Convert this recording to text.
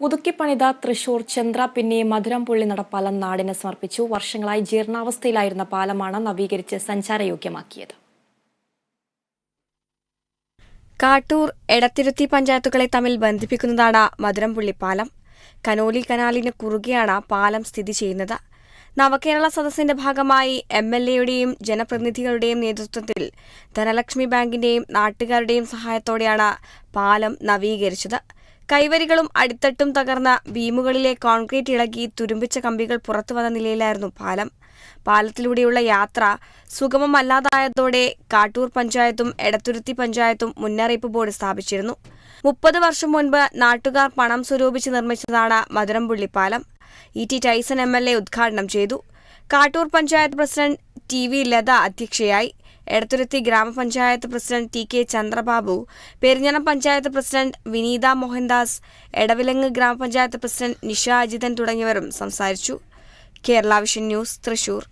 പുതുക്കിപ്പണിത തൃശൂർ ചന്ദ്ര പിന്നെ മധുരംപുള്ളി നടപ്പാലം നാടിന് സമർപ്പിച്ചു. വർഷങ്ങളായി ജീർണാവസ്ഥയിലായിരുന്ന പാലമാണ് നവീകരിച്ച് സഞ്ചാരയോഗ്യമാക്കിയത്. കാട്ടൂർ എടത്തിരുത്തി പഞ്ചായത്തുകളെ തമ്മിൽ ബന്ധിപ്പിക്കുന്നതാണ് മധുരംപുള്ളി പാലം. കനോലി കനാലിന് കുറുകെയാണ് പാലം സ്ഥിതി ചെയ്യുന്നത്. നവകേരള സദസ്സിന്റെ ഭാഗമായി എം എൽ എയുടെയും ജനപ്രതിനിധികളുടെയും നേതൃത്വത്തിൽ ധനലക്ഷ്മി ബാങ്കിന്റെയും നാട്ടുകാരുടെയും സഹായത്തോടെയാണ് പാലം നവീകരിച്ചത്. കൈവരികളും അടിത്തട്ടും തകർന്ന ബീമുകളിലെ കോൺക്രീറ്റ് ഇളകി തുരുമ്പിച്ച കമ്പികൾ പുറത്തു വന്ന നിലയിലായിരുന്നു പാലം. പാലത്തിലൂടെയുള്ള യാത്ര സുഗമമല്ലാതായതോടെ കാട്ടൂർ പഞ്ചായത്തും എടത്തുരുത്തി പഞ്ചായത്തും മുന്നറിയിപ്പ് ബോർഡ് സ്ഥാപിച്ചിരുന്നു. മുപ്പത് വർഷം മുൻപ് നാട്ടുകാർ പണം സ്വരൂപിച്ച് നിർമ്മിച്ചതാണ് മധുരംപുള്ളി പാലം. E. T. Tyson M. L. A ഉദ്ഘാടനം ചെയ്തു. Kattoor panchayat president T. V. Latha അധ്യക്ഷയായി. എടത്തുരുത്തി ഗ്രാമപഞ്ചായത്ത് president T K Chandrababu Perinjanam panchayat president Vineetha Mohandas Edavilangu ഗ്രാമപഞ്ചായത്ത് പ്രസിഡന്റ് നിഷ അജിതൻ തുടങ്ങിയവരും സംസാരിച്ചു. Kerala vision news Thrissur.